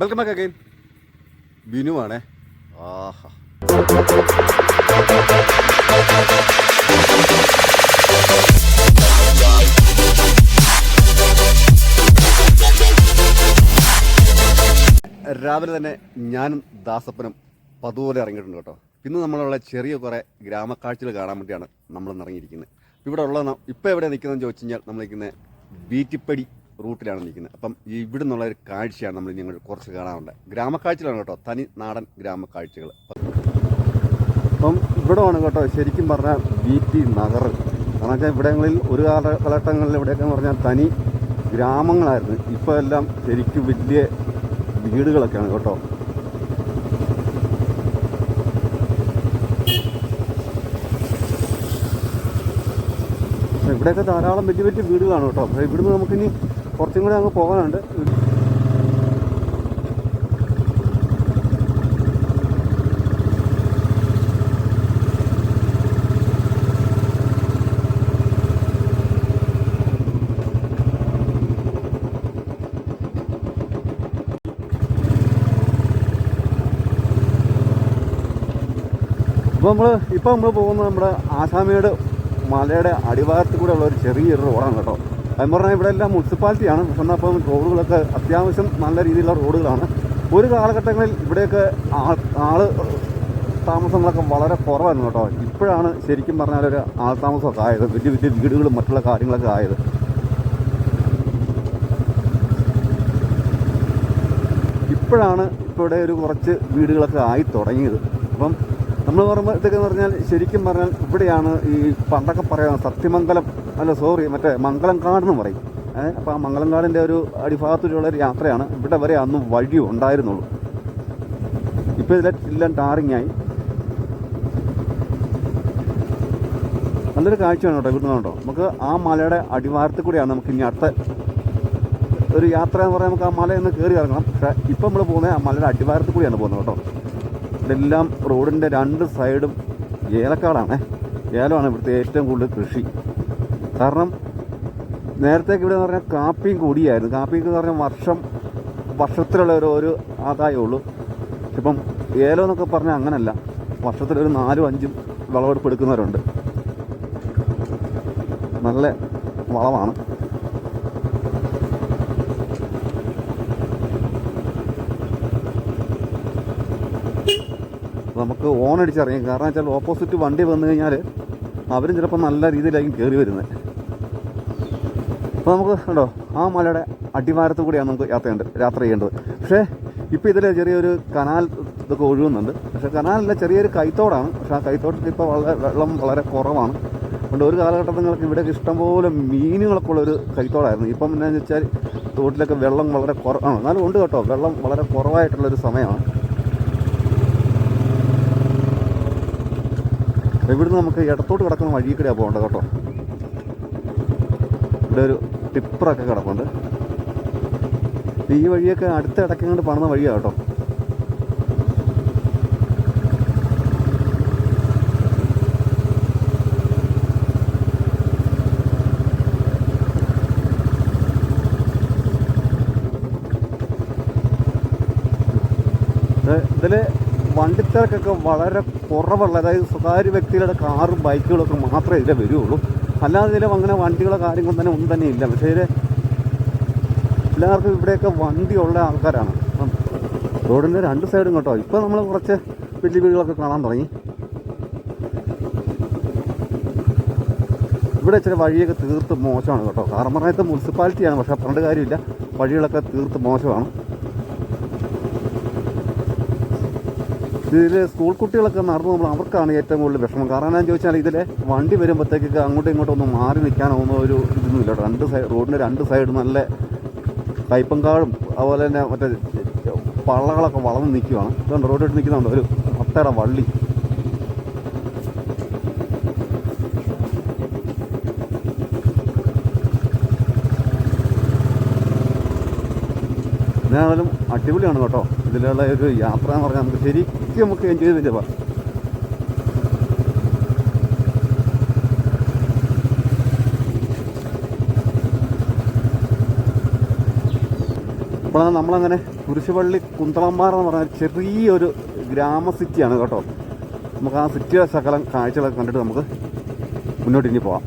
Welcome back again Binu ആണേ. ആഹാ. രാവിലെ തന്നെ ഞാനും ദാസപ്പനും പതുപോലെ ഇറങ്ങിയിട്ടുണ്ട് കേട്ടോ. ഇന്ന് നമ്മളുള്ള ചെറിയ കുറേ ഗ്രാമക്കാഴ്ചകൾ കാണാൻ വേണ്ടിയാണ് നമ്മൾ ഇറങ്ങിയിരിക്കുന്നത്. ഇവിടെ ഉള്ള ഇപ്പോൾ എവിടെ നിൽക്കുന്നതെന്ന് ചോദിച്ചു കഴിഞ്ഞാൽ നമ്മൾ നിൽക്കുന്നത് ബീറ്റിപ്പടി റൂട്ടിലാണ് നിൽക്കുന്നത്. അപ്പം ഇവിടെ നിന്നുള്ള ഒരു കാഴ്ചയാണ് നമ്മൾ ഞങ്ങൾ കുറച്ച് കാണാറുണ്ട്. ഗ്രാമക്കാഴ്ചകളാണ് കേട്ടോ. തനി നാടൻ ഗ്രാമക്കാഴ്ചകൾ. അപ്പം ഇവിടെ ആണ് കേട്ടോ ശരിക്കും പറഞ്ഞാൽ ബീറ്റി നഗർ. കാരണം വെച്ചാൽ ഇവിടങ്ങളിൽ ഒരു കാലഘട്ടങ്ങളിൽ ഇവിടെയൊക്കെ എന്ന് പറഞ്ഞാൽ തനി ഗ്രാമങ്ങളായിരുന്നു. ഇപ്പോൾ എല്ലാം ശരിക്കും വലിയ വീടുകളൊക്കെയാണ് കേട്ടോ. ഇവിടെയൊക്കെ ധാരാളം വലിയ വലിയ വീടുകളാണ് കേട്ടോ. അപ്പോൾ ഇവിടുന്ന് നമുക്കിനി കുറച്ചും കൂടെ അങ്ങ് പോകാനുണ്ട്. ഇപ്പോൾ നമ്മൾ ഇപ്പോൾ നമ്മൾ പോകുന്നത് നമ്മുടെ ആസാമിയുടെ മലയുടെ അടിഭാഗത്ത് കൂടെ ഉള്ള ഒരു ചെറിയൊരു റോഡാണ് കേട്ടോ. പറഞ്ഞാൽ ഇവിടെ എല്ലാം മുനിസിപ്പാലിറ്റിയാണ്. എന്നാൽ അപ്പം റോഡുകളൊക്കെ അത്യാവശ്യം നല്ല രീതിയിലുള്ള റോഡുകളാണ്. ഒരു കാലഘട്ടങ്ങളിൽ ഇവിടെയൊക്കെ ആൾ താമസങ്ങളൊക്കെ വളരെ കുറവായിരുന്നു കേട്ടോ. ഇപ്പോഴാണ് ശരിക്കും പറഞ്ഞാൽ ഒരു ആൾ താമസമൊക്കെ ആയത്. വലിയ വലിയ വീടുകളും മറ്റുള്ള കാര്യങ്ങളൊക്കെ ആയത്. ഇപ്പോഴാണ് ഇവിടെ ഒരു കുറച്ച് വീടുകളൊക്കെ ആയി തുടങ്ങിയത്. അപ്പം നമ്മൾ പറയുമ്പോഴത്തേക്കെന്ന് പറഞ്ഞാൽ ശരിക്കും പറഞ്ഞാൽ ഇവിടെയാണ് ഈ പണ്ടൊക്കെ പറയാം സത്യമംഗലം അല്ല സോറി മറ്റേ മംഗളം എന്ന് പറയും. അപ്പോൾ ആ മംഗലംകാടിന്റെ ഒരു അടിഭാഗത്തുള്ള ഒരു യാത്രയാണ് ഇവിടെ വരെ അന്ന് വഴി ഉണ്ടായിരുന്നുള്ളൂ. ഇപ്പോൾ ഇതിലെ എല്ലാം ടാറിങ് ആയി നല്ലൊരു കാഴ്ചയാണ് കേട്ടോ ഇവിടുന്ന് കേട്ടോ നമുക്ക് ആ മലയുടെ അടിവാരത്തിൽ കൂടിയാണ് നമുക്ക് ഇനി അടുത്ത ഒരു യാത്ര എന്ന് പറയാൻ നമുക്ക് ആ മലയൊന്ന് കയറി ഇറങ്ങണം. പക്ഷേ ഇപ്പം നമ്മൾ പോകുന്നത് ആ മലയുടെ അടിവാരത്തിൽ കൂടിയാണ് പോകുന്നത് കേട്ടോ. ഇതെല്ലാം റോഡിന്റെ രണ്ട് സൈഡും ഏലക്കാടാണ്. ഏലമാണ് ഇവിടുത്തെ ഏറ്റവും കൂടുതൽ കൃഷി. കാരണം നേരത്തേക്ക് ഇവിടെ എന്ന് പറഞ്ഞാൽ കാപ്പിയും കൂടിയായിരുന്നു. കാപ്പിക്ക് എന്ന് പറഞ്ഞാൽ വർഷം വർഷത്തിലുള്ള ഒരു ഒരു ആദായമുള്ളൂ ഇപ്പം ഏലം എന്നൊക്കെ പറഞ്ഞാൽ അങ്ങനല്ല. വർഷത്തിലൊരു നാലും അഞ്ചും വിളവെടുപ്പ് എടുക്കുന്നവരുണ്ട്. നല്ല വളമാണ്. നമുക്ക് ഓൺ അടിച്ചറിയാം കാരണം വെച്ചാൽ ഓപ്പോസിറ്റ് വണ്ടി വന്നു കഴിഞ്ഞാൽ അവരും ചിലപ്പോൾ നല്ല രീതിയിലായിരിക്കും കയറി വരുന്നത്. അപ്പോൾ നമുക്ക് കണ്ടോ ആ മലയുടെ അടിവാരത്തു കൂടിയാണ് നമുക്ക് യാത്ര ചെയ്യേണ്ടത് യാത്ര ചെയ്യേണ്ടത്. പക്ഷേ ഇപ്പോൾ ഇതിൽ ചെറിയൊരു കനാൽ ഇതൊക്കെ ഒഴുകുന്നുണ്ട്. പക്ഷേ കനാലല്ല ചെറിയൊരു കൈത്തോടാണ്. പക്ഷേ ആ കൈത്തോട്ടത്തിൽ ഇപ്പോൾ വളരെ വെള്ളം വളരെ കുറവാണ്. അതുകൊണ്ട് ഒരു കാലഘട്ടങ്ങൾക്ക് ഇവിടെ ഇഷ്ടംപോലെ മീനുകളൊക്കെ ഉള്ള ഒരു കൈത്തോടായിരുന്നു. ഇപ്പം എന്നാന്ന് വെച്ചാൽ തോട്ടിലൊക്കെ വെള്ളം വളരെ കുറവാണ് എന്നാലും ഉണ്ട് കേട്ടോ. വെള്ളം വളരെ കുറവായിട്ടുള്ളൊരു സമയമാണ്. ഇവിടുന്ന് നമുക്ക് ഇടത്തോട്ട് കിടക്കുന്ന വഴിയിൽ കൂടെയാണ് പോകേണ്ടത് കേട്ടോ. ഇവിടെ ഒരു ടിപ്പറൊക്കെ കിടപ്പുണ്ട്. ഈ വഴിയൊക്കെ അടുത്ത ഇടയ്ക്ക് കൊണ്ട് പണിത വഴിയാണ് കേട്ടോ. ഇതിൽ വണ്ടിത്തിരക്കൊക്കെ വളരെ കുറവുള്ള അതായത് സ്വകാര്യ വ്യക്തികളുടെ കാറും ബൈക്കുകളൊക്കെ മാത്രമേ ഇതിലെ വരുള്ളൂ. അല്ലാതെ ചില അങ്ങനെ വണ്ടികളോ കാര്യങ്ങളോ തന്നെ ഒന്നും തന്നെ ഇല്ല. പക്ഷേ എല്ലാവർക്കും ഇവിടെയൊക്കെ വണ്ടി ഉള്ള ആൾക്കാരാണ് റോഡിന്റെ രണ്ട് സൈഡും കേട്ടോ. ഇപ്പോൾ നമ്മൾ കുറച്ച് വലിയ വീടുകളൊക്കെ കാണാൻ തുടങ്ങി. ഇവിടെ ചില വഴിയൊക്കെ തീർത്ത് മോശമാണ് കേട്ടോ. പറഞ്ഞാൽ മുനിസിപ്പാലിറ്റിയാണ് പക്ഷേ പണ്ട് കാര്യമില്ല. വഴികളൊക്കെ തീർത്ത് മോശമാണ്. ഇതിൽ സ്കൂൾ കുട്ടികളൊക്കെ നടന്നു നമ്മൾ അവർക്കാണ് ഏറ്റവും കൂടുതൽ വിഷമം. കാരണം ഞാൻ ചോദിച്ചാൽ ഇതിലെ വണ്ടി വരുമ്പോഴത്തേക്കൊക്കെ അങ്ങോട്ടും ഇങ്ങോട്ടും ഒന്നും മാറി നിൽക്കാനോ ഒന്നും ഒരു ഇതൊന്നുമില്ല ഇല്ല രണ്ട് സൈഡ് റോഡിന്റെ രണ്ട് സൈഡ് നല്ല കയ്പങ്കാടും അതുപോലെ തന്നെ മറ്റേ പള്ളകളൊക്കെ വളർന്ന് നിൽക്കുകയാണ് ഇതുകൊണ്ട് റോഡിൽ നിൽക്കുന്നുണ്ട് ഒരു ഒട്ടേറെ വള്ളി. എന്നാലും അടിപൊളിയാണ് കേട്ടോ. ഇതിലുള്ള ഒരു യാത്ര എന്ന് പറഞ്ഞാൽ നമുക്ക് ശരിക്കും നമുക്ക് എൻജോയ് ചെയ്തില്ല പോവാം. അപ്പോൾ നമ്മളങ്ങനെ കുരിശുപള്ളി കുന്തളമ്പാറ എന്ന് പറഞ്ഞ ചെറിയൊരു ഗ്രാമ സിറ്റിയാണ് കേട്ടോ. നമുക്ക് ആ സിറ്റിയുടെ ശകലം കാഴ്ചകളൊക്കെ കണ്ടിട്ട് നമുക്ക് മുന്നോട്ട് ഇനി പോവാം.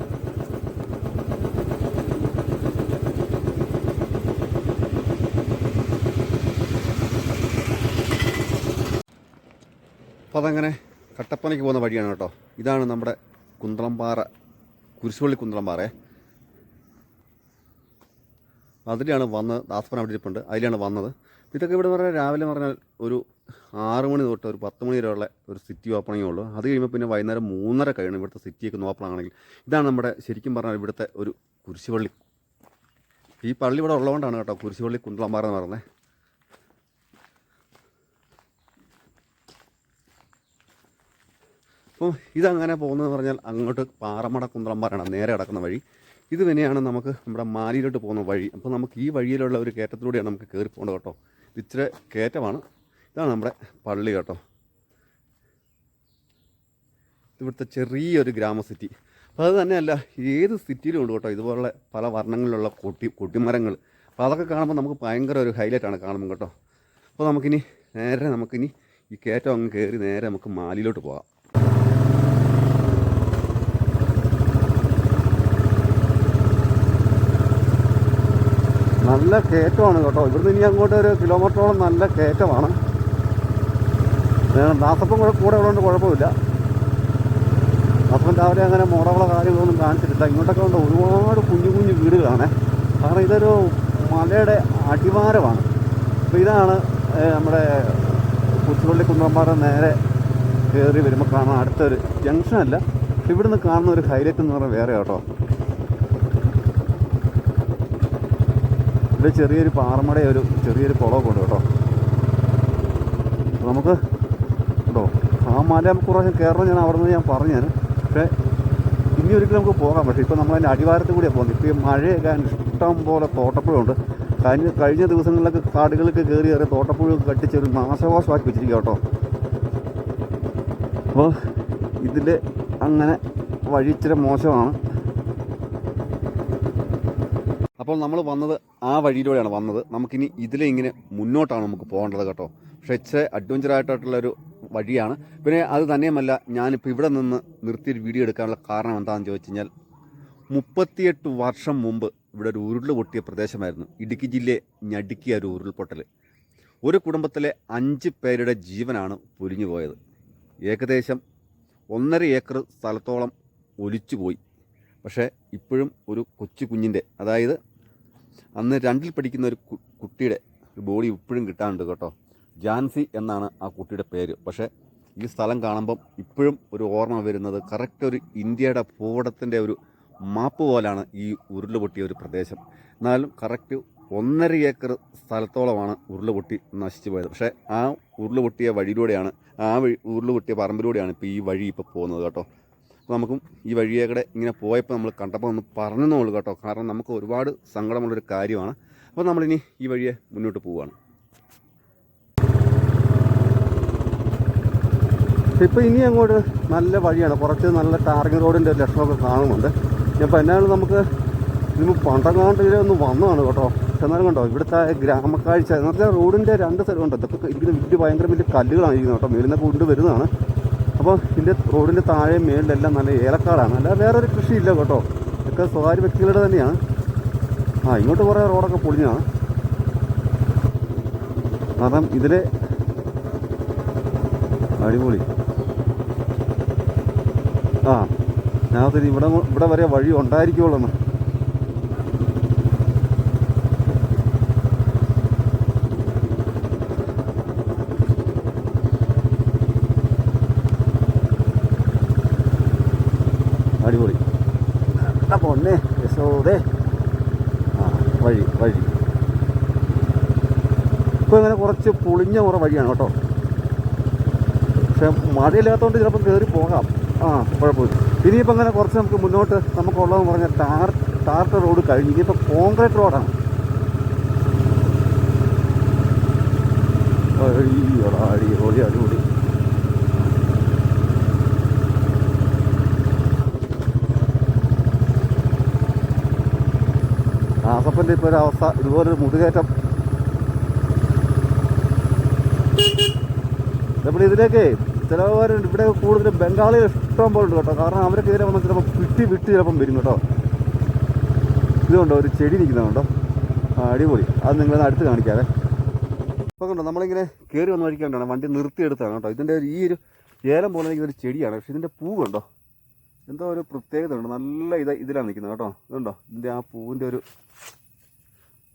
അപ്പോൾ അതങ്ങനെ കട്ടപ്പനയ്ക്ക് പോകുന്ന വഴിയാണ് കേട്ടോ. ഇതാണ് നമ്മുടെ കുന്തളംപാറ കുരിശുപള്ളി കുന്തളംപാറേ. അതിലാണ് വന്നത് ദാസ്പന അവിടെ ഇരിപ്പുണ്ട്. അതിലാണ് വന്നത്. ഇതൊക്കെ ഇവിടെ പറഞ്ഞാൽ രാവിലെ പറഞ്ഞാൽ ഒരു ആറ് മണി തൊട്ട് ഒരു പത്ത് മണി വരെയുള്ള ഒരു സിറ്റി ഓപ്പണിങ്ങേ ഉള്ളൂ. അത് കഴിയുമ്പോൾ പിന്നെ വൈകുന്നേരം മൂന്നര കഴിയണം ഇവിടുത്തെ സിറ്റിയൊക്കെ ആണെങ്കിൽ ഇതാണ് നമ്മുടെ ശരിക്കും പറഞ്ഞാൽ ഇവിടുത്തെ ഒരു കുരിശുപള്ളി. ഈ പള്ളി ഇവിടെ ഉള്ളതുകൊണ്ടാണ് കേട്ടോ കുരിശുപള്ളി കുന്തളംപാറ എന്ന് പറയുന്നത്. അപ്പോൾ ഇതങ്ങനെ പോകുന്നതെന്ന് പറഞ്ഞാൽ അങ്ങോട്ട് പാറമട കുന്തളംപാറയാണ് നേരെ കിടക്കുന്ന വഴി. ഇത് തന്നെയാണ് നമുക്ക് നമ്മുടെ മാലിയിലോട്ട് പോകുന്ന വഴി. അപ്പോൾ നമുക്ക് ഈ വഴിയിലുള്ള ഒരു കയറ്റത്തിലൂടെയാണ് നമുക്ക് കയറി പോകേണ്ടത് കേട്ടോ. ഇച്ചിരി കയറ്റമാണ്. ഇതാണ് നമ്മുടെ പള്ളി കേട്ടോ. ഇവിടുത്തെ ചെറിയൊരു ഗ്രാമ സിറ്റി. അപ്പോൾ അത് തന്നെയല്ല ഏത് സിറ്റിയിലും ഉണ്ട് കേട്ടോ ഇതുപോലുള്ള പല വർണങ്ങളിലുള്ള കൊട്ടി കൊട്ടിമരങ്ങൾ. അപ്പോൾ അതൊക്കെ കാണുമ്പോൾ നമുക്ക് ഭയങ്കര ഒരു ഹൈലൈറ്റാണ് കാണുമ്പോൾ കേട്ടോ. അപ്പോൾ നമുക്കിനി നേരെ നമുക്കിനി ഈ കയറ്റം അങ്ങ് കയറി നേരെ നമുക്ക് മാലിയിലോട്ട് പോകാം. നല്ല കയറ്റമാണ് കേട്ടോ. ഇവിടുന്ന് ഇനി അങ്ങോട്ട് ഒരു കിലോമീറ്ററോളം നല്ല കയറ്റമാണ്. ദാസപ്പം കൂടെ കൂടെ ഉള്ളതുകൊണ്ട് കുഴപ്പമില്ല. ദാസപ്പൻ രാവിലെ അങ്ങനെ മോടകളോ കാര്യങ്ങളൊന്നും കാണിച്ചിട്ടില്ല. ഇങ്ങോട്ടൊക്കെ ഉണ്ട് ഒരുപാട് കുഞ്ഞു കുഞ്ഞു വീടുകളാണ്. കാരണം ഇതൊരു മലയുടെ അടിവാരമാണ്. അപ്പോൾ ഇതാണ് നമ്മുടെ കുച്ചുപള്ളി കുന്നമ്പാറ നേരെ കയറി വരുമ്പോൾ കാണാൻ അടുത്തൊരു ജംഗ്ഷനല്ല ഇവിടുന്ന് കാണുന്ന ഒരു ഹൈലൈറ്റ് എന്ന് പറഞ്ഞാൽ വേറെ കേട്ടോ. ഇവിടെ ചെറിയൊരു പാറമട ഒരു ചെറിയൊരു കുളമൊക്കെ ഉണ്ട് കേട്ടോ. നമുക്ക് കേട്ടോ ആ മല നമുക്ക് കുറച്ച് കയറണം ഞാൻ അവിടെ നിന്ന് ഞാൻ പറഞ്ഞു ഞാൻ പക്ഷേ ഇനി ഒരിക്കലും നമുക്ക് പോകാം. പക്ഷേ ഇപ്പോൾ നമ്മളതിന്റെ അടിവാരത്ത് കൂടിയാണ് പോകുന്നത്. ഇപ്പോൾ ഈ മഴയൊക്കെ ഇഷ്ടം പോലെ തോട്ടപ്പുഴയുണ്ട് കഴിഞ്ഞ കഴിഞ്ഞ ദിവസങ്ങളിലൊക്കെ കാടുകളൊക്കെ കയറി കയറി തോട്ടപ്പുഴയൊക്കെ കട്ടിച്ച് ഒരു നാശവാശമാക്കി വെച്ചിരിക്കുക കേട്ടോ. അപ്പോൾ ഇതിൽ അങ്ങനെ വഴി ഇച്ചിരി മോശമാണ്. അപ്പോൾ നമ്മൾ വന്നത് ആ വഴിയിലൂടെയാണ് വന്നത്. നമുക്കിനി ഇതിലെ ഇങ്ങനെ മുന്നോട്ടാണ് നമുക്ക് പോകേണ്ടത് കേട്ടോ. പക്ഷേ ഇച്ചിരി ഒരു വഴിയാണ്. പിന്നെ അത് തന്നെയുമല്ല ഞാനിപ്പോൾ ഇവിടെ നിന്ന് നിർത്തിയൊരു വീഡിയോ എടുക്കാനുള്ള കാരണം എന്താണെന്ന് ചോദിച്ചു കഴിഞ്ഞാൽ മുപ്പത്തിയെട്ട് വർഷം മുമ്പ് ഇവിടെ ഒരു ഉരുൾ പൊട്ടിയ പ്രദേശമായിരുന്നു. ഇടുക്കി ജില്ലയെ ഞടുക്കിയ ഒരു ഉരുൾപൊട്ടൽ ഒരു കുടുംബത്തിലെ അഞ്ച് പേരുടെ ജീവനാണ് പൊലിഞ്ഞു പോയത്. ഏകദേശം ഒന്നര ഏക്കർ സ്ഥലത്തോളം ഒലിച്ചുപോയി പക്ഷേ ഇപ്പോഴും ഒരു കൊച്ചു കുഞ്ഞിന്റെ അതായത് അന്ന് രണ്ടിൽ പഠിക്കുന്ന ഒരു കുട്ടിയുടെ ഒരു ബോഡി ഇപ്പോഴും കിട്ടാനുണ്ട് കേട്ടോ. ജാൻസി എന്നാണ് ആ കുട്ടിയുടെ പേര്. പക്ഷേ ഈ സ്ഥലം കാണുമ്പം ഇപ്പോഴും ഒരു ഓർമ്മ വരുന്നത് കറക്റ്റ് ഒരു ഇന്ത്യയുടെ ഭൂപടത്തിന്റെ ഒരു മാപ്പ് പോലാണ് ഈ ഉരുൾ പൊട്ടിയ ഒരു പ്രദേശം. എന്നാലും കറക്റ്റ് ഒന്നര ഏക്കർ സ്ഥലത്തോളമാണ് ഉരുൾ പൊട്ടി നശിച്ചു പോയത്. പക്ഷേ ആ ഉരുൾ പൊട്ടിയ വഴിയിലൂടെയാണ് ആ വഴി ഉരുൾ പൊട്ടിയ പറമ്പിലൂടെയാണ് ഇപ്പോൾ ഈ വഴി ഇപ്പോൾ പോകുന്നത് കേട്ടോ. അപ്പോൾ നമുക്കും ഈ വഴിയേക്കടെ ഇങ്ങനെ പോയപ്പോൾ നമ്മൾ കണ്ടപ്പോൾ ഒന്ന് പറഞ്ഞെന്നുള്ളൂ കേട്ടോ. കാരണം നമുക്ക് ഒരുപാട് സങ്കടമുള്ളൊരു കാര്യമാണ്. അപ്പോൾ നമ്മളിനി ഈ വഴിയെ മുന്നോട്ട് പോവുകയാണ് ഇപ്പോൾ ഇനി അങ്ങോട്ട് നല്ല വഴിയാണ്. കുറച്ച് നല്ല ടാറിങ് റോഡിന്റെ ലക്ഷണമൊക്കെ കാണുന്നുണ്ട്. അപ്പോൾ എന്നാലും നമുക്ക് ഇതിന് പണ്ടങ്ങാണ്ട് ഇതിലൊന്ന് വന്നതാണ് കേട്ടോ. എന്നാലും കണ്ടോ ഇവിടുത്തെ ഗ്രാമക്കാഴ്ച എന്ന് പറഞ്ഞാൽ റോഡിന്റെ രണ്ട് സ്ഥലമുണ്ട് ഇതൊക്കെ ഇരിക്കുന്ന വലിയ ഭയങ്കര വലിയ കല്ലുകളാണ് ഇരിക്കുന്നത് കേട്ടോ. മേലിന്നൊക്കെ കൊണ്ടുവരുന്നതാണ്. കൊണ്ട് വരുന്നതാണ് അപ്പോൾ ഇതിന്റെ റോഡിന്റെ താഴെ മേളിലെല്ലാം നല്ല ഏലക്കാടാണ്. അല്ല വേറൊരു കൃഷിയില്ല കേട്ടോ. ഇതൊക്കെ സ്വകാര്യ വ്യക്തികളുടെ തന്നെയാണ്. ആ ഇങ്ങോട്ട് കുറേ റോഡൊക്കെ പൊളിഞ്ഞാണ് കാരണം ഇതിലെ അടിപൊളി. ആ ഞാൻ ഇവിടെ ഇവിടെ വരെ വഴി ഉണ്ടായിരിക്കുള്ളൂ അടിപൊളി ആ പൊന്നെ യശോദേ ആ വഴി വഴി ഇപ്പോൾ ഇങ്ങനെ കുറച്ച് പുളിഞ്ഞ കുറേ വഴിയാണ് കേട്ടോ. പക്ഷെ മഴയില്ലാത്തതുകൊണ്ട് ചിലപ്പോൾ കയറി പോകാം. ആ കുഴപ്പമില്ല. ഇനിയിപ്പോൾ അങ്ങനെ കുറച്ച് നമുക്ക് മുന്നോട്ട് നമുക്കുള്ളതെന്ന് പറഞ്ഞാൽ ടാർ ടാർട്ട റോഡ് കഴിഞ്ഞ് ഇനിയിപ്പോൾ കോൺക്രീറ്റ് റോഡാണ്. അടിപൊളി ആസപ്പന്റെ ഇപ്പോൾ ഒരു അവസ്ഥ. ഇതുപോലൊരു മുതുകയറ്റം അപ്പോൾ ഇതിലേക്ക് ചിലവരുണ്ട്. ഇവിടെ കൂടുതൽ ബംഗാളികൾ ഇഷ്ടം പോലെ ഉണ്ട് കേട്ടോ. കാരണം അവരൊക്കെ ഇതിനെ വന്ന് ചിലപ്പോൾ വിട്ടി വിട്ട് ചിലപ്പം വരും കേട്ടോ. ഇതുകൊണ്ടോ ഒരു ചെടി നിൽക്കുന്നതുകൊണ്ടോ അടിപൊളി. അത് നിങ്ങളൊന്ന് അടുത്ത് കാണിക്കാതെ ഇപ്പോൾ കണ്ടോ? നമ്മളിങ്ങനെ കയറി വന്ന് വഴിക്കാണ്ടാണ് വണ്ടി നിർത്തിയെടുത്താണ് കേട്ടോ. ഇതിന്റെ ഒരു ഈ ഒരു ഏലം പോലെ നിൽക്കുന്ന ഒരു ചെടിയാണ്. പക്ഷേ ഇതിന്റെ പൂ കണ്ടോ? എന്തോ ഒരു പ്രത്യേകത ഉണ്ട്. നല്ല ഇത് ഇതിലാണ് നിൽക്കുന്നത് കേട്ടോ. ഇതുണ്ടോ? ഇതിന്റെ ആ പൂവിന്റെ ഒരു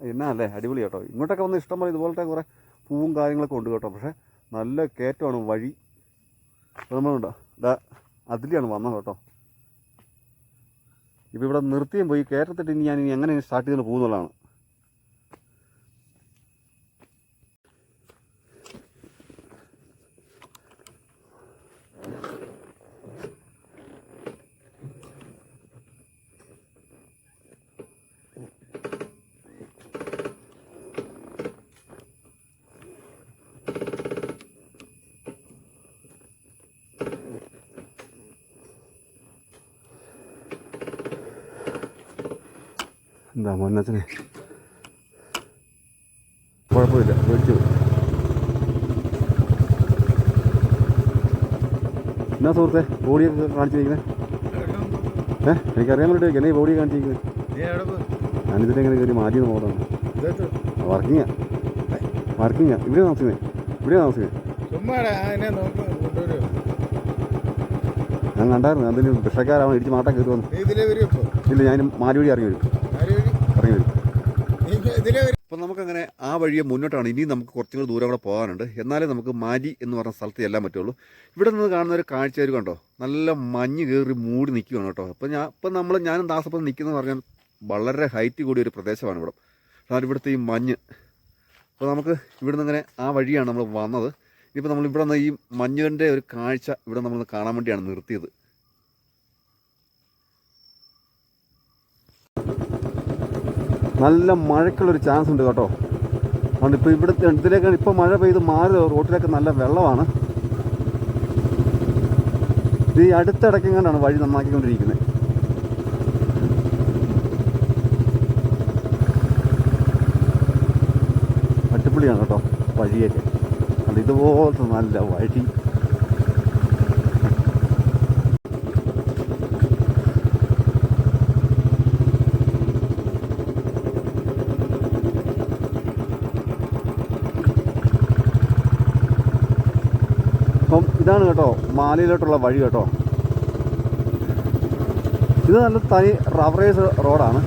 എന്നാ അല്ലേ? അടിപൊളി കേട്ടോ. ഇങ്ങോട്ടൊക്കെ വന്ന് ഇഷ്ടം പോലെ ഇതുപോലത്തെ കുറേ പൂവും കാര്യങ്ങളൊക്കെ ഉണ്ട് കേട്ടോ. പക്ഷേ നല്ല കയറ്റമാണ് വഴി. നമ്മളുണ്ടോ ഇതാ അതിലാണ് വന്നത് കേട്ടോ. ഇപ്പോൾ ഇവിടെ നിർത്തിയും പോയി കയറ്റത്തിട്ട് ഇനി ഞാൻ ഇനി എങ്ങനെ സ്റ്റാർട്ട് ചെയ്തുകൊണ്ട് പോകുന്നുള്ളതാണ്. എന്താ മൊന്നച്ചനെ കുഴപ്പമില്ല പോയി. എന്നാ സുഹൃത്തെ ബോഡിയൊക്കെ കാണിച്ചിരിക്കുന്നത് ഏഹ് എനിക്കറിയാൻ വേണ്ടി എന്നെ ബോഡി കാണിച്ചിരിക്കുന്നത് ഞാനിതിന്റെ എങ്ങനെ കയറി മാറ്റി നോക്കാം വർക്കിങ്ങാ. വർക്കിങ്ങാ. ഇവിടെ താമസിക്കുന്നത് ഇവിടെ താമസിക്കുന്നത് ഞാൻ കണ്ടായിരുന്നു അതിന് വിഷക്കാരാണ് ഇടിച്ച് മാട്ടം കയറി വന്നു. ഇല്ല ഞാൻ മാറി വഴി ഇറങ്ങി വരും ആര് വഴി ഇറങ്ങി വരും നീ ഇതിലേ വരും അപ്പം നമുക്കങ്ങനെ ആ വഴിയെ മുന്നോട്ടാണ്. ഇനി നമുക്ക് കുറച്ചും കൂടി ദൂരം കൂടെ പോകാനുണ്ട്. എന്നാലേ നമുക്ക് മാരി എന്ന് പറഞ്ഞ സ്ഥലത്ത് ചെല്ലാൻ പറ്റുള്ളൂ. ഇവിടെ നിന്ന് കാണുന്ന ഒരു കാഴ്ച ഒരു കണ്ടോ? നല്ല മഞ്ഞ് കയറി മൂടി നിൽക്കുകയാണ് കേട്ടോ. അപ്പം ഞാൻ ഇപ്പം നമ്മൾ ഞാനും ദാസപ്പം നിൽക്കുന്നത് പറഞ്ഞാൽ വളരെ ഹൈറ്റ് കൂടിയ ഒരു പ്രദേശമാണ് ഇവിടെ. അതാണ് ഇവിടുത്തെ ഈ മഞ്ഞ്. അപ്പോൾ നമുക്ക് ഇവിടുന്ന് ഇങ്ങനെ ആ വഴിയാണ് നമ്മൾ വന്നത്. ഇനിയിപ്പോൾ നമ്മൾ ഇവിടെ നിന്ന് ഈ മഞ്ഞിന്റെ ഒരു കാഴ്ച ഇവിടെ നമ്മൾ കാണാൻ വേണ്ടിയാണ് നിർത്തിയത്. നല്ല മഴയ്ക്കുള്ളൊരു ചാൻസ് ഉണ്ട് കേട്ടോ. അതുകൊണ്ട് ഇപ്പോൾ ഇവിടുത്തെ ഇതിലേക്കാണ് ഇപ്പോൾ മഴ പെയ്ത് മാറി റോട്ടിലേക്ക് നല്ല വെള്ളമാണ്. ഇത് ഈ അടുത്തിടക്കെങ്ങാണ്ടാണ് വഴി നന്നാക്കിക്കൊണ്ടിരിക്കുന്നത്. അടിപൊളിയാണ് കേട്ടോ വഴിയൊക്കെ. അത് ഇതുപോലത്തെ നല്ല വഴി അപ്പം ഇതാണ് കേട്ടോ മാലയിലോട്ടുള്ള വഴി കേട്ടോ. ഇത് നല്ല തനി റവറേസ് റോഡാണ്.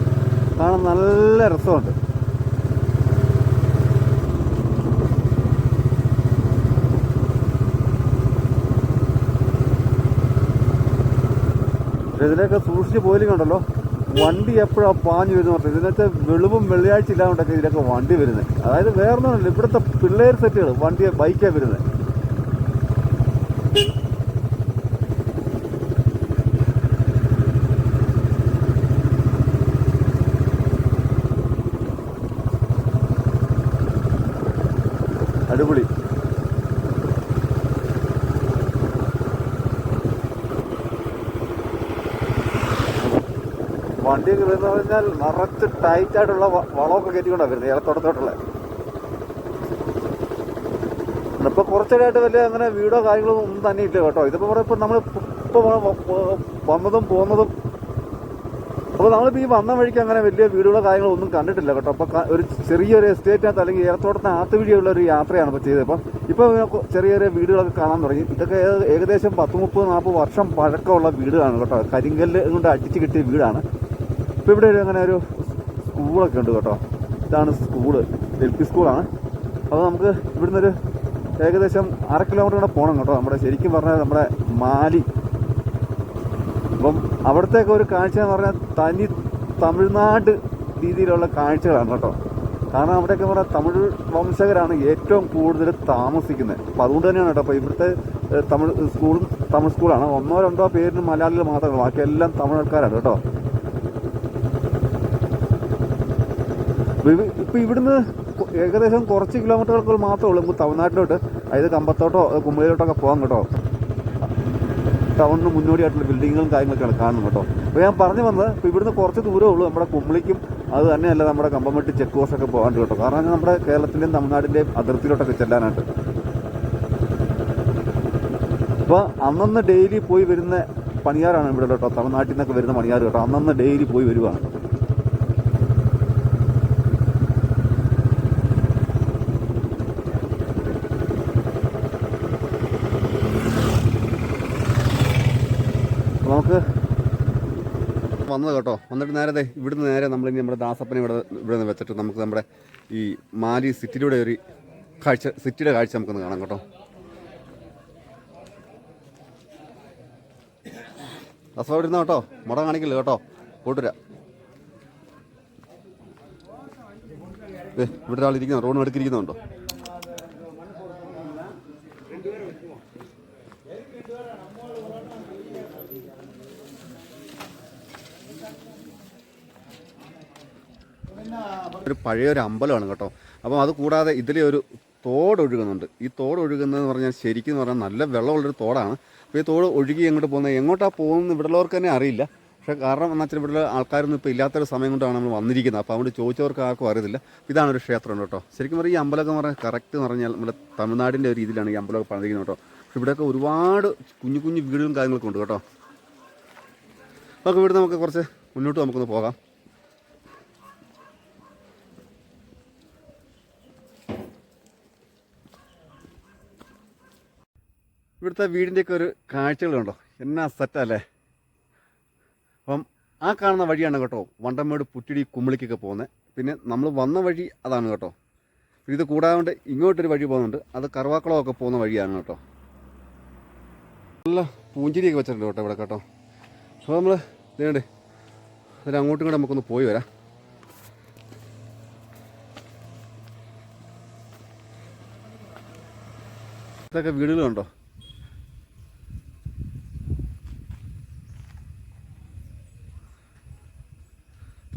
കാണാൻ നല്ല രസമുണ്ട്. ഇതിലൊക്കെ സൂക്ഷിച്ച് പോയില്ലുണ്ടല്ലോ വണ്ടി എപ്പോഴാണ് പാഞ്ഞു വരുന്നത് പറഞ്ഞത് ഇതിനകത്ത് വെളിവും വെള്ളിയാഴ്ച ഇല്ലാണ്ടൊക്കെ ഇതിലൊക്കെ വണ്ടി വരുന്നത്. അതായത് വേറൊന്നുമില്ല ഇവിടുത്തെ പിള്ളേർ സെറ്റുകൾ വണ്ടിയെ ബൈക്കേ വരുന്നത് അടിപൊളി വണ്ടിയൊക്കെ വരുന്ന പറഞ്ഞാൽ നിറച്ച് ടൈറ്റായിട്ടുള്ള വളമൊക്കെ കയറ്റിക്കൊണ്ടാണ് വരുന്നത് ഏലത്തോട്ടത്തോട്ടുള്ള ഇപ്പൊ കുറച്ചിടായിട്ട് വലിയ അങ്ങനെ വീടോ കാര്യങ്ങളോ ഒന്നും തന്നെ ഇല്ല കേട്ടോ. ഇതിപ്പോ ഇവിടെ ഇപ്പൊ നമ്മൾ ഇപ്പൊ വന്നതും പോകുന്നതും അപ്പോൾ നമ്മളിപ്പോൾ ഈ വന്ന വഴിക്ക് അങ്ങനെ വലിയ വീടുകളോ കാര്യങ്ങളോ ഒന്നും കണ്ടിട്ടില്ല കേട്ടോ. അപ്പോൾ ഒരു ചെറിയൊരു എസ്റ്റേറ്റിനകത്ത് അല്ലെങ്കിൽ ഏലത്തോട്ടത്തിന് ആത്ത് വഴിയുള്ള ഒരു യാത്രയാണ് ഇപ്പോൾ ചെയ്തത്. ഇപ്പം ഇപ്പോൾ ചെറിയ ചെറിയ വീടുകളൊക്കെ കാണാൻ തുടങ്ങി. ഇതൊക്കെ ഏകദേശം പത്ത് മുപ്പത് നാൽപ്പത് വർഷം പഴക്കമുള്ള വീടുകളാണ് കേട്ടോ. കരിങ്കല്ല് കൊണ്ട് അടിച്ച് കിട്ടിയ വീടാണ്. ഇപ്പോൾ ഇവിടെ ഒരു അങ്ങനെ ഒരു സ്കൂളൊക്കെ ഉണ്ട് കേട്ടോ. ഇതാണ് സ്കൂൾ. എൽ പി സ്കൂളാണ്. അപ്പോൾ നമുക്ക് ഇവിടുന്ന് ഒരു ഏകദേശം അര കിലോമീറ്റർ കൂടെ പോകണം കേട്ടോ. നമ്മുടെ ശരിക്കും പറഞ്ഞാൽ നമ്മുടെ മാലി. അപ്പം അവിടത്തേക്ക് ഒരു കാഴ്ച എന്ന് പറഞ്ഞാൽ തനി തമിഴ്നാട് രീതിയിലുള്ള കാഴ്ചകളാണ് കേട്ടോ. കാരണം അവിടെയൊക്കെ പറഞ്ഞാൽ തമിഴ് വംശകരാണ് ഏറ്റവും കൂടുതൽ താമസിക്കുന്നത്. അപ്പോൾ അതുകൊണ്ട് തന്നെയാണ് കേട്ടോ. അപ്പോൾ ഇവിടുത്തെ തമിഴ് സ്കൂളും തമിഴ് സ്കൂളാണ്. ഒന്നോ രണ്ടോ പേരിന് മലയാളികൾ മാത്രമേ ബാക്കിയെല്ലാം തമിഴ് ആൾക്കാരാണ് കേട്ടോ. ഇവ- ഇപ്പൊ ഇവിടുന്ന് ഏകദേശം കുറച്ച് കിലോമീറ്ററുകൾ മാത്രമേ ഉള്ളൂ. നമുക്ക് തമിഴ്നാട്ടിലോട്ട് അതായത് കമ്പത്തോട്ടോ കുമ്പയിലോട്ടൊക്കെ പോകാം കേട്ടോ. ടൗണിന് മുന്നോടിയായിട്ടുള്ള ബിൽഡിങ്ങുകളും കാര്യങ്ങളൊക്കെയാണ് കാണുന്നത് കേട്ടോ. അപ്പോൾ ഞാൻ പറഞ്ഞു വന്നത് ഇപ്പോൾ ഇവിടുന്ന് കുറച്ച് ദൂരമേ ഉള്ളൂ. നമ്മുടെ കുമ്പളിക്കും അത് തന്നെയല്ല നമ്മുടെ കമ്പംമെട്ടി ചെക്ക് പോസ്റ്റ് ഒക്കെ പോകാൻ കേട്ടോ. കാരണം നമ്മുടെ കേരളത്തിന്റെയും തമിഴ്നാടിന്റെയും അതിർത്തിയിലോട്ടൊക്കെ ചെല്ലാനായിട്ട്. അപ്പോൾ അന്നന്ന് ഡെയിലി പോയി വരുന്ന പണിയാറാണ് ഇവിടെ കേട്ടോ. തമിഴ്നാട്ടിൽ നിന്നൊക്കെ വരുന്ന പണിയാർ കേട്ടോ. അന്നന്ന് ഡെയിലി പോയി വരുവാണ് നമുക്ക് വന്നത് കേട്ടോ. വന്നിട്ട് നേരത്തെ ഇവിടുന്ന് നേരെ നമ്മളിനി നമ്മുടെ ദാസപ്പനെ ഇവിടെ ഇവിടെ നിന്ന് വെച്ചിട്ട് നമുക്ക് നമ്മുടെ ഈ മാലി സിറ്റിയുടെ ഒരു കാഴ്ച സിറ്റിയുടെ കാഴ്ച നമുക്കൊന്ന് കാണാം കേട്ടോ. ദാസപ്പ ഇവിടെ ഇരുന്നോ കേട്ടോ? മുട കാണിക്കില്ല കേട്ടോ? പോട്ടുരാ ദേ ഇവിടെ ഒരാൾ ഇരിക്കുന്നു റോഡ് എടുക്കിരിക്കുന്നുണ്ടോ ഒരു പഴയ ഒരു അമ്പലമാണ് കേട്ടോ. അപ്പം അത് കൂടാതെ ഇതിലെ ഒരു തോട് ഒഴുകുന്നുണ്ട്. ഈ തോട് ഒഴുകുന്നതെന്ന് പറഞ്ഞാൽ ശരിക്കും പറഞ്ഞാൽ നല്ല വെള്ളമുള്ളൊരു തോടാണ്. അപ്പോൾ ഈ തോട് ഒഴുകി എങ്ങോട്ട് പോകുന്നത്? എങ്ങോട്ടാണ് പോകുന്നത് ഇവിടെയുള്ളവർക്ക് തന്നെ അറിയില്ല. പക്ഷേ കാരണം എന്ന് വെച്ചാൽ ഇവിടെ ആൾക്കാരൊന്നും ഇപ്പോൾ ഇല്ലാത്തൊരു സമയം കൊണ്ടാണ് നമ്മൾ വന്നിരിക്കുന്നത്. അപ്പോൾ അവിടെ ചോദിച്ചവർക്ക് ആർക്കും അറിയത്തില്ല. ഇതാണ് ഒരു ക്ഷേത്രം കേട്ടോ. ശരിക്കും പറഞ്ഞാൽ ഈ അമ്പലമൊക്കെ പറഞ്ഞാൽ കറക്റ്റ് എന്ന് പറഞ്ഞാൽ നമ്മുടെ തമിഴ്നാടിന്റെ ഒരു രീതിയിലാണ് ഈ അമ്പലമൊക്കെ പണിതിരിക്കുന്നത് കേട്ടോ. പക്ഷേ ഇവിടെയൊക്കെ ഒരുപാട് കുഞ്ഞു കുഞ്ഞു വീടുകളും കാര്യങ്ങളൊക്കെ ഉണ്ട് കേട്ടോ. നമുക്ക് ഇവിടെ നമുക്ക് കുറച്ച് മുന്നോട്ട് നമുക്കൊന്ന് പോകാം. ഇവിടുത്തെ വീടിന്റെയൊക്കെ ഒരു കാഴ്ചകളുണ്ടോ? എന്നാ സെറ്റല്ലേ? അപ്പം ആ കാണുന്ന വഴിയാണ് കേട്ടോ വണ്ടമേട് പുറ്റിടി കുമ്മിളിക്കൊക്കെ പോകുന്നത്. പിന്നെ നമ്മൾ വന്ന വഴി അതാണ് കേട്ടോ. ഇത് കൂടാതെ ഇങ്ങോട്ടൊരു വഴി പോകുന്നുണ്ട്. അത് കറുവാക്കുളമൊക്കെ പോകുന്ന വഴിയാണ് കേട്ടോ. നല്ല പൂഞ്ചിരിയൊക്കെ വെച്ചിട്ടുണ്ട് കേട്ടോ ഇവിടെ കേട്ടോ. അപ്പോൾ നമ്മൾ ഇതേണ്ടേ അതിൽ അങ്ങോട്ടും കൂടെ നമുക്കൊന്ന് പോയി വരാം. ഇതൊക്കെ വീടുകളുണ്ടോ?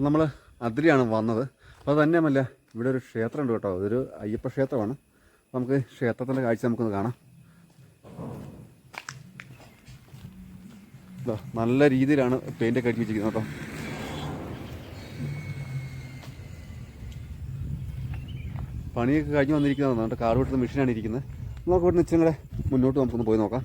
നമ്മൾ അതിലാണ് വന്നത്. അപ്പോൾ തന്നെയുമല്ല ഇവിടെ ഒരു ക്ഷേത്രമുണ്ട് കേട്ടോ. അതൊരു അയ്യപ്പ ക്ഷേത്രമാണ്. നമുക്ക് ക്ഷേത്രത്തിന്റെ കാഴ്ച നമുക്കൊന്ന് കാണാം. നല്ല രീതിയിലാണ് പെയിന്റൊക്കെ അടിച്ച് വെച്ചിരിക്കുന്നത് കേട്ടോ. പണിയൊക്കെ കഴിഞ്ഞ് വന്നിരിക്കുന്നതാണ്. കാർ വിട്ടുന്ന മെഷീനാണ് ഇരിക്കുന്നത്. നമുക്ക് ഇവിടുന്ന് ഇച്ചിരി കൂടെ മുന്നോട്ട് നമുക്കൊന്ന് പോയി നോക്കാം.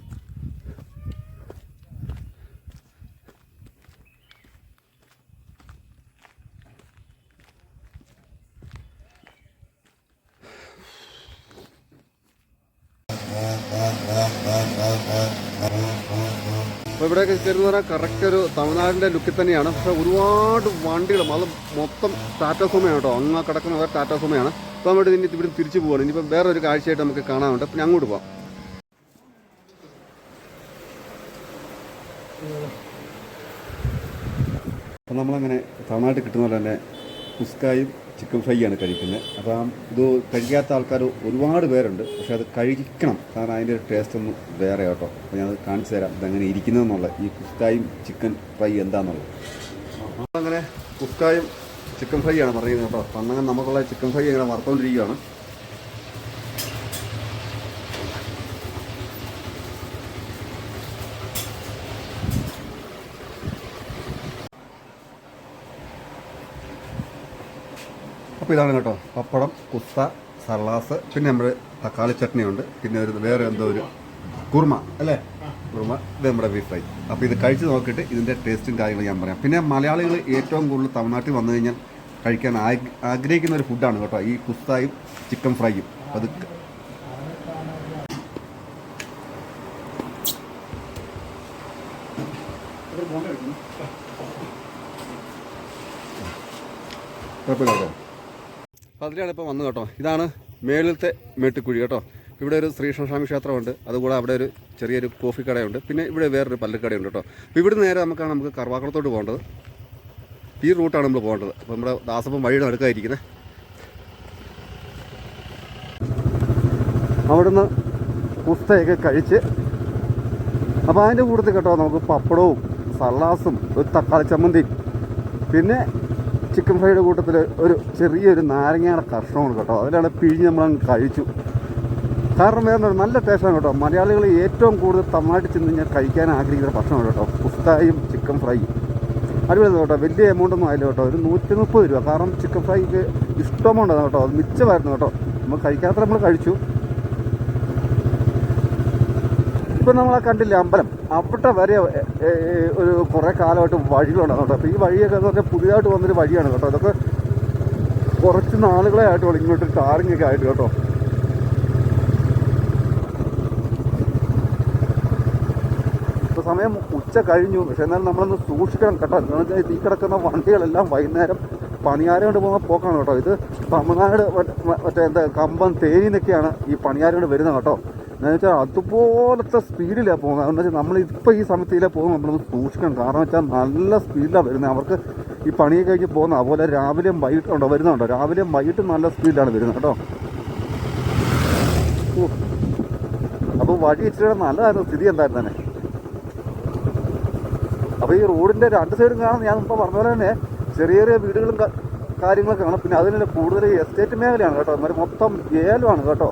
ഇവിടെയൊക്കെ കയറുന്ന പറഞ്ഞാൽ കറക്റ്റ് ഒരു തമിഴ്നാടിന്റെ ലുക്കിൽ തന്നെയാണ്. പക്ഷേ ഒരുപാട് വണ്ടികളും അത് മൊത്തം ടാറ്റാ സുമയാണ് കേട്ടോ. അങ്ങ് കിടക്കുന്നത് ടാറ്റാ സുമയാണ് അപ്പോൾ നമ്മൾ ഇനി ഇവിടെ തിരിച്ചു പോവാണ്. ഇനിയിപ്പോൾ വേറെ ഒരു കാഴ്ചയായിട്ട് നമുക്ക് കാണാനുണ്ട്. അപ്പം അങ്ങോട്ട് പോവാം. അപ്പം നമ്മളങ്ങനെ തമിഴ്നാട്ടിൽ കിട്ടുന്ന പോലെ തന്നെ കുസ്കായും ചിക്കൻ ഫ്രൈ ആണ് കഴിക്കുന്നത്. അപ്പം ഇത് കഴിക്കാത്ത ആൾക്കാർ ഒരുപാട് പേരുണ്ട്. പക്ഷേ അത് കഴിക്കണം. കാരണം അതിന്റെ ഒരു ടേസ്റ്റ് ഒന്ന് വേറെ കേട്ടോ അപ്പോൾ ഞാൻ കാണിച്ചു തരാം. ഇതെങ്ങനെ ഇരിക്കുന്നതെന്നുള്ള ഈ കുഫ്തായും ചിക്കൻ ഫ്രൈ എന്താണെന്നുള്ളത് അങ്ങനെ കുഫ്തായും ചിക്കൻ ഫ്രൈ ആണ് പറയുന്നത് കേട്ടോ. അന്നങ്ങനെ നമുക്കുള്ള ചിക്കൻ ഫ്രൈ ഇങ്ങനെ വറുത്തോണ്ടിരിക്കുകയാണ്. അപ്പോൾ ഇതാണ് കേട്ടോ. പപ്പടം കുസ്ത സലാസ് പിന്നെ നമ്മുടെ തക്കാളി ചട്നിയുണ്ട് പിന്നെ ഒരു വേറെ എന്തോ ഒരു കുർമ അല്ലേ? കുർമ ഇത് നമ്മുടെ ബീഫ് ഫ്രൈ അപ്പോൾ ഇത് കഴിച്ച് നോക്കിയിട്ട് ഇതിന്റെ ടേസ്റ്റും കാര്യങ്ങളും ഞാൻ പറയാം. പിന്നെ മലയാളികൾ ഏറ്റവും കൂടുതൽ തമിഴ്നാട്ടിൽ വന്നു കഴിഞ്ഞാൽ കഴിക്കാൻ ആഗ്രഹിക്കുന്ന ഒരു ഫുഡാണ് കേട്ടോ. ഈ കുസ്തായും ചിക്കൻ ഫ്രൈയും അത് കുഴപ്പമില്ല കേട്ടോ. അപ്പോൾ അതിലാണ് ഇപ്പോൾ വന്നത് കേട്ടോ. ഇതാണ് മേളിലത്തെ മേട്ടുക്കുഴി കേട്ടോ. ഇവിടെ ഒരു ശ്രീകൃഷ്ണസ്വാമി ക്ഷേത്രമുണ്ട്. അതുകൂടെ അവിടെ ഒരു ചെറിയൊരു കോഫി കടയുണ്ട്. പിന്നെ ഇവിടെ വേറൊരു പല്ലുകടയുണ്ട് കേട്ടോ. അപ്പോൾ ഇവിടെ നേരെ നമുക്കാണ് നമുക്ക് കർവാക്കുളത്തോട്ട് പോകേണ്ടത്. ഈ റൂട്ടാണ് നമ്മൾ പോകേണ്ടത്. അപ്പോൾ നമ്മുടെ ദാസപ്പം വഴിയുടെ നടക്കാതിരിക്കുന്നത് അവിടുന്ന് പുസ്തയൊക്കെ കഴിച്ച് അപ്പോൾ അതിന്റെ കൂട്ടത്തിൽ കേട്ടോ നമുക്ക് പപ്പടവും സള്ളാസും ഒരു തക്കാളി ചമ്മന്തി പിന്നെ ചിക്കൻ ഫ്രൈയുടെ കൂട്ടത്തിൽ ഒരു ചെറിയൊരു നാരങ്ങയുടെ കഷ്ണമാണ് കേട്ടോ. അതിലാണ് പിഴിഞ്ഞ് നമ്മൾ കഴിച്ചു. കാരണം വേറെ നല്ല ടേസ്റ്റാണ് കേട്ടോ. മലയാളികൾ ഏറ്റവും കൂടുതൽ തമിഴ്നാട്ടിൽ ചെന്ന് ഞാൻ കഴിക്കാൻ ആഗ്രഹിക്കുന്ന ഭക്ഷണമാണ് കേട്ടോ. പുസ്തായും ചിക്കൻ ഫ്രൈയും. അടിപൊളി കേട്ടോ. വലിയ എമൗണ്ട് ഒന്നും ആയില്ല കേട്ടോ. ഒരു നൂറ്റി മുപ്പത് രൂപ. കാരണം ചിക്കൻ ഫ്രൈക്ക് ഇഷ്ടമുണ്ടായിരുന്നു കേട്ടോ. അത് മിച്ചമായിരുന്നു കേട്ടോ. നമ്മൾ കഴിക്കാത്ത നമ്മൾ കഴിച്ചു ഇപ്പോൾ ഇപ്പം നമ്മളെ കണ്ടില്ല അമ്പലം? അവിടെ വരെ ഒരു കുറേ കാലമായിട്ട് വഴികളുണ്ടാകും കേട്ടോ. അപ്പോൾ ഈ വഴിയൊക്കെ എന്ന് പുതിയതായിട്ട് വന്നൊരു വഴിയാണ് കേട്ടോ. അതൊക്കെ കുറച്ച് നാളുകളെ ആയിട്ടുള്ളൂ ഇങ്ങോട്ട് ടാറിങ് ഒക്കെ ആയിട്ട് കേട്ടോ. ഇപ്പോൾ സമയം ഉച്ച കഴിഞ്ഞു. പക്ഷെ എന്നാലും നമ്മളൊന്ന് സൂക്ഷിക്കണം കേട്ടോ. എന്താണെന്ന് വെച്ചാൽ ഈ കിടക്കുന്ന വണ്ടികളെല്ലാം വൈകുന്നേരം പണിയാരം കൊണ്ട് പോകുന്ന പോക്കാണ് കേട്ടോ. ഇത് തമിഴ്നാട് മറ്റേ എന്താ കമ്പം തേനിന്നൊക്കെയാണ് ഈ പണിയാരം കൊണ്ട് വരുന്നത് കേട്ടോ. എന്ന് വെച്ചാൽ അതുപോലത്തെ സ്പീഡിലാണ് പോകുന്നത്. എന്ന് വെച്ചാൽ നമ്മൾ ഇപ്പോൾ ഈ സമയത്തിലേ പോകുന്നത്. നമ്മളൊന്ന് സൂക്ഷിക്കണം. കാരണം വെച്ചാൽ നല്ല സ്പീഡിലാണ് വരുന്നത്. അവർക്ക് ഈ പണിയൊക്കെ കഴിഞ്ഞ് പോകുന്നത് അതുപോലെ രാവിലെയും വൈകിട്ടും ഉണ്ടോ? വരുന്നുണ്ടോ? രാവിലെയും വൈകിട്ടും നല്ല സ്പീഡിലാണ് വരുന്നത് കേട്ടോ. അപ്പോൾ വഴി ഇച്ചിരി നല്ലതായിരുന്നു. സ്ഥിതി എന്തായിരുന്നു തന്നെ? അപ്പോൾ ഈ റോഡിന്റെ രണ്ട് സൈഡും കാണാൻ ഞാൻ ഇപ്പോൾ പറഞ്ഞ പോലെ തന്നെ ചെറിയ ചെറിയ വീടുകളും കാര്യങ്ങളൊക്കെ കാണാം. പിന്നെ അതിനുള്ള കൂടുതൽ എസ്റ്റേറ്റ് മേഖലയാണ് കേട്ടോ. മൊത്തം ഏലമാണ് കേട്ടോ.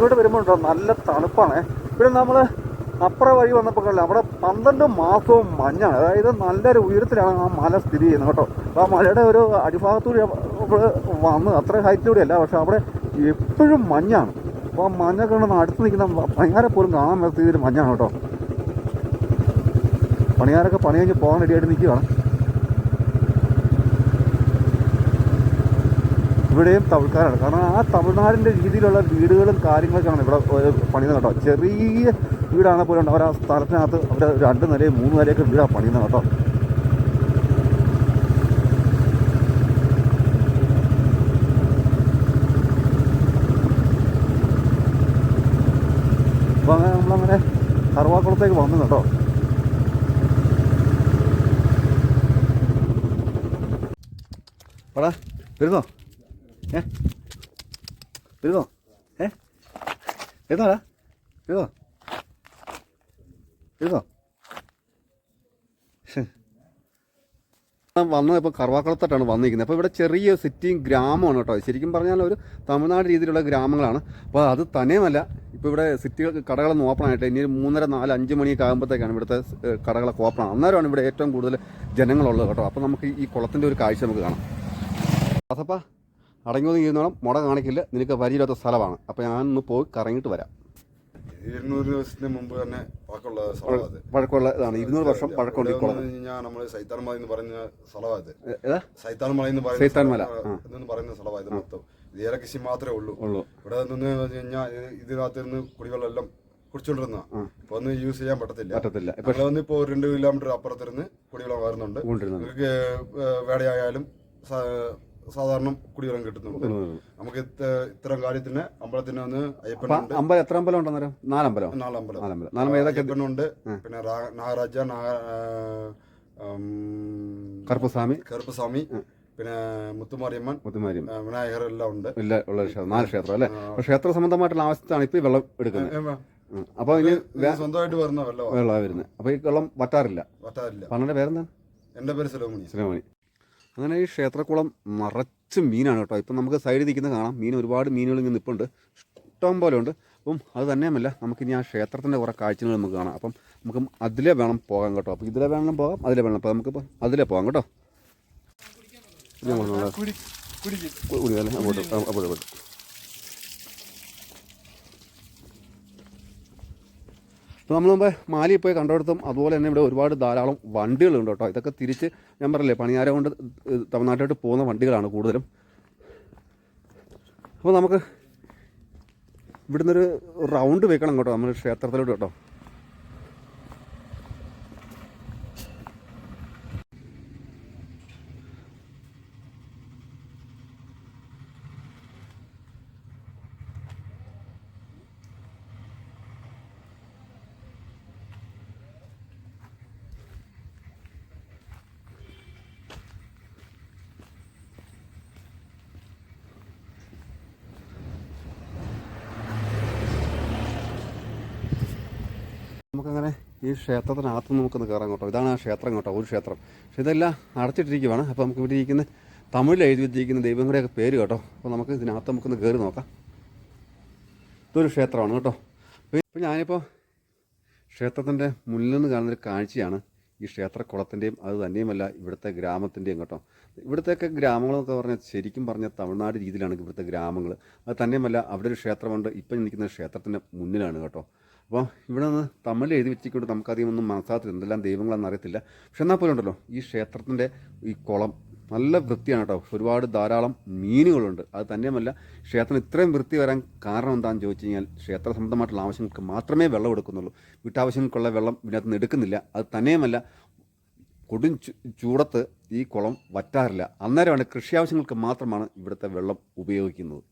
ഇങ്ങോട്ട് വരുമ്പോൾ ഉണ്ടോ? നല്ല തണുപ്പാണ്. പിന്നെ നമ്മൾ അപ്പുറം വഴി വന്നപ്പോൾ കണ്ടില്ല അവിടെ പന്ത്രണ്ട് മാസവും മഞ്ഞാണ്. അതായത് നല്ലൊരു ഉയരത്തിലാണ് ആ മല സ്ഥിതി ചെയ്യുന്നത് കേട്ടോ. അപ്പോൾ ആ മലയുടെ ഒരു അടിഭാഗത്തൂടെ ഇവിടെ വന്ന് അത്ര ഹൈറ്റിലൂടെ അല്ല പക്ഷെ അവിടെ എപ്പോഴും മഞ്ഞാണ്. അപ്പോൾ ആ മഞ്ഞ കണ്ട് അടുത്ത് നിൽക്കുന്ന പണിയാരെ പോലും കാണാൻ പറ്റാത്ത രീതിയിൽ മഞ്ഞാണ് കേട്ടോ. പണിയാരൊക്കെ പണി കഴിഞ്ഞ് പോകാൻ റെഡിയായിട്ട് നിൽക്കുകയാണ്. ഇവിടെയും തമിഴ്ക്കാരാണ്. കാരണം ആ തമിഴ്നാടിന്റെ രീതിയിലുള്ള വീടുകളും കാര്യങ്ങളൊക്കെയാണ് ഇവിടെ പണിയുന്നത് കേട്ടോ. ചെറിയ വീടാണ് പോലും അവർ ആ സ്ഥലത്തിനകത്ത് അവർ രണ്ട് നിലയും മൂന്ന് നിലയൊക്കെ വീടാണ് പണിയുന്നത് കേട്ടോ. അപ്പോൾ അങ്ങനെ നമ്മളങ്ങനെ കറുവാക്കുളത്തേക്ക് വന്നു കേട്ടോ. പറ വരുന്നോ? ഏ? വരുന്നോ ഏ? വരുന്നോടാ. വരുന്നോ? വരുന്നോ വന്നത് ഇപ്പോൾ കറുവാക്കുളത്തോട്ടാണ് വന്നിരിക്കുന്നത്. അപ്പോൾ ഇവിടെ ചെറിയ സിറ്റിയും ഗ്രാമമാണ് കേട്ടോ. ശരിക്കും പറഞ്ഞാൽ ഒരു തമിഴ്നാട് രീതിയിലുള്ള ഗ്രാമങ്ങളാണ്. അപ്പോൾ അത് തന്നെയുമല്ല. ഇപ്പോൾ ഇവിടെ സിറ്റികൾ കടകളൊന്നും ഓപ്പൺ ആയിട്ട് ഇനി ഒരു മൂന്നര നാല് അഞ്ച് മണിയൊക്കെ ആകുമ്പോഴത്തേക്കാണ് ഇവിടുത്തെ കടകളൊക്കെ ഓപ്പൺ ആണ് അന്നേരമാണ് ഇവിടെ ഏറ്റവും കൂടുതൽ ജനങ്ങളുള്ളത് കേട്ടോ. അപ്പോൾ നമുക്ക് ഈ കുളത്തിന്റെ ഒരു കാഴ്ച നമുക്ക് കാണാം. അതപ്പാ അടങ്ങി ഒതുങ്ങി ഇരുന്നോളം മുട കാണിക്കില്ല. നിനക്ക് വരിയില്ലാത്ത സ്ഥലമാണ്. അപ്പോൾ ഒന്ന് പോയി കറങ്ങിയിട്ട് വരാം. ഇരുന്നൂറ് ദിവസത്തിന് മുമ്പ് തന്നെ പഴക്കമുള്ള സ്ഥലമാണ് പഴക്കമുള്ള ഇതാണ്. ഇരുന്നൂറ് വർഷം പഴക്കമുണ്ട് കഴിഞ്ഞാൽ നമ്മൾ സൈത്താൻ മല എന്ന് പറയുന്ന സ്ഥലമാണ് ഇത് ഏ- ഏതാ? സൈത്താൻ മല എന്ന് പറയുന്ന മല, സ്ഥലം, എന്ന് പറയുന്ന സ്ഥലമാണ് ഇത് മൊത്തം. ഇത് ഏലകൃഷി മാത്രമേ ഉള്ളൂ. ഉള്ളൂ. ഇവിടെ നിന്ന് കഴിഞ്ഞാൽ ഇതിനകത്ത് നിന്ന് കുടിവെള്ളം എല്ലാം കുടിച്ചോണ്ടിരുന്ന. ഇപ്പൊ ഒന്ന് യൂസ് ചെയ്യാൻ പറ്റത്തില്ല. പറ്റത്തില്ല. ഇപ്പം ഞങ്ങൾ വന്ന് ഇപ്പോ രണ്ട് കിലോമീറ്റർ അപ്പുറത്തിരുന്ന് കുടിവെള്ളം വരുന്നുണ്ട് നിങ്ങൾക്ക് വേടയായാലും സാധാരണ കുടിവെള്ളം കിട്ടുന്നുണ്ട്. നമുക്ക് ഇത്ത- ഇത്തരം കാര്യത്തിന് അമ്പലത്തിന് വന്ന് അയ്യപ്പനുണ്ട് അമ്പലം എത്ര അമ്പലം ഉണ്ടോ നാലമ്പലം. നാലമ്പലം. നാലമ്പലം നാലമ്പലം ഏതൊക്കെ? അയ്യപ്പനുണ്ട്. പിന്നെ നാഗരാജ നാഗ കറുപ്പസ്വാമി. കറുപ്പസ്വാമി. പിന്നെ മുത്തുമാരിയമ്മൻ മുത്തുമാരിയമ്മൻ. വിനായകർ എല്ലാം ഉണ്ട്. ഇല്ല ഉള്ള നാല് ക്ഷേത്രം അല്ലേ? ക്ഷേത്ര സംബന്ധമായിട്ടുള്ള ആവശ്യത്താണ് ഇപ്പൊ വെള്ളം എടുക്കുന്നത്. അപ്പൊ ഇനി സ്വന്തമായിട്ട് വരുന്ന വെള്ളം വെള്ളമാണ് വരുന്നത്. അപ്പൊ ഈ വെള്ളം വറ്റാറില്ല. വറ്റാറില്ല. പറഞ്ഞ പേരെന്താണ്? എന്റെ പേര് സുലഭമണി ശ്രീമണി അങ്ങനെ ഈ ക്ഷേത്രക്കുളം നിറച്ച് മീനാണ് കേട്ടോ. ഇപ്പം നമുക്ക് സൈഡിൽ നിൽക്കുന്ന കാണാം. മീൻ ഒരുപാട് മീനുകൾ ഇങ്ങനെ നിൽപ്പുണ്ട് ഇഷ്ടം പോലെ ഉണ്ട്. അപ്പം അത് തന്നെയുമല്ല നമുക്കിനി ആ ക്ഷേത്രത്തിന്റെ കുറേ കാഴ്ചകൾ നമുക്ക് കാണാം. അപ്പം നമുക്ക് അതിലേ വേണം പോകാൻ കേട്ടോ. അപ്പം ഇതിലെ വേണം പോകാം അതിലെ വേണം അപ്പോൾ നമുക്കിപ്പോൾ അതിലേ പോകാം കേട്ടോ. അല്ലേ അങ്ങോട്ട് അങ്ങോട്ട്. അപ്പോൾ നമ്മൾ മുമ്പ് മാലിയിൽ പോയി കണ്ടിടത്തും അതുപോലെ തന്നെ ഇവിടെ ഒരുപാട് ധാരാളം വണ്ടികളുണ്ട് കേട്ടോ. ഇതൊക്കെ തിരിച്ച് ഞാൻ പറയില്ലേ പണിയാരം കൊണ്ട് തമിഴ്നാട്ടിലോട്ട് പോകുന്ന വണ്ടികളാണ് കൂടുതലും. അപ്പോൾ നമുക്ക് ഇവിടുന്ന് ഒരു റൗണ്ട് വെക്കണം കേട്ടോ നമ്മൾ ക്ഷേത്രത്തിലോട്ട് കേട്ടോ നമുക്കങ്ങനെ ഈ ക്ഷേത്രത്തിനകത്ത് നമുക്കൊന്ന് കയറാൻ കേട്ടോ. ഇതാണ് ആ ക്ഷേത്രം കേട്ടോ ഒരു ക്ഷേത്രം. പക്ഷേ ഇതെല്ലാം അടച്ചിട്ടിരിക്കുവാണ്. അപ്പോൾ നമുക്ക് ഇവിടെ ഇരിക്കുന്ന തമിഴിൽ എഴുതി വെച്ചിരിക്കുന്ന ദൈവങ്ങളുടെയൊക്കെ പേര് കേട്ടോ. അപ്പോൾ നമുക്ക് ഇതിനകത്ത് നമുക്കൊന്ന് കയറി നോക്കാം. ഇതൊരു ക്ഷേത്രമാണ് കേട്ടോ. അപ്പോൾ ഞാനിപ്പോൾ ക്ഷേത്രത്തിന്റെ മുന്നിൽ നിന്ന് കാണുന്നൊരു കാഴ്ചയാണ് ഈ ക്ഷേത്രക്കുളത്തിന്റെയും അത് തന്നെയുമല്ല ഇവിടുത്തെ ഗ്രാമത്തിന്റെയും കേട്ടോ. ഇവിടുത്തെയൊക്കെ ഗ്രാമങ്ങളെന്നൊക്കെ പറഞ്ഞാൽ ശരിക്കും പറഞ്ഞാൽ തമിഴ്നാട് രീതിയിലാണ് ഇവിടുത്തെ ഗ്രാമങ്ങൾ. അത് തന്നെയുമല്ല അവിടെ ഒരു ക്ഷേത്രമുണ്ട്. ഇപ്പം നിൽക്കുന്ന ക്ഷേത്രത്തിന്റെ മുന്നിലാണ് കേട്ടോ. അപ്പോൾ ഇവിടെ നിന്ന് തമിഴ് എഴുതി വെച്ചിക്കൊണ്ട് നമുക്കധികം ഒന്നും മനസ്സിലാകത്തില്ല. എന്തെല്ലാം ദൈവങ്ങളാണെന്ന് അറിയത്തില്ല. പക്ഷെ എന്നാൽ പോലും ഉണ്ടല്ലോ ഈ ക്ഷേത്രത്തിന്റെ ഈ കുളം നല്ല വൃത്തിയാണ് കേട്ടോ. ഒരുപാട് ധാരാളം മീനുകളുണ്ട്. അത് തന്നെയുമല്ല ക്ഷേത്രം ഇത്രയും വൃത്തി വരാൻ കാരണം എന്താണെന്ന് ചോദിച്ചു കഴിഞ്ഞാൽ ക്ഷേത്ര സംബന്ധമായിട്ടുള്ള ആവശ്യങ്ങൾക്ക് മാത്രമേ വെള്ളം എടുക്കുന്നുള്ളൂ. വീട്ടാവശ്യങ്ങൾക്കുള്ള വെള്ളം ഇതിനകത്ത് നിന്ന് എടുക്കുന്നില്ല. അത് തന്നെയുമല്ല കൊടും ചൂടത്ത് ഈ കുളം വറ്റാറില്ല. അന്നേരമാണ് കൃഷി ആവശ്യങ്ങൾക്ക് മാത്രമാണ് ഇവിടുത്തെ വെള്ളം ഉപയോഗിക്കുന്നത്.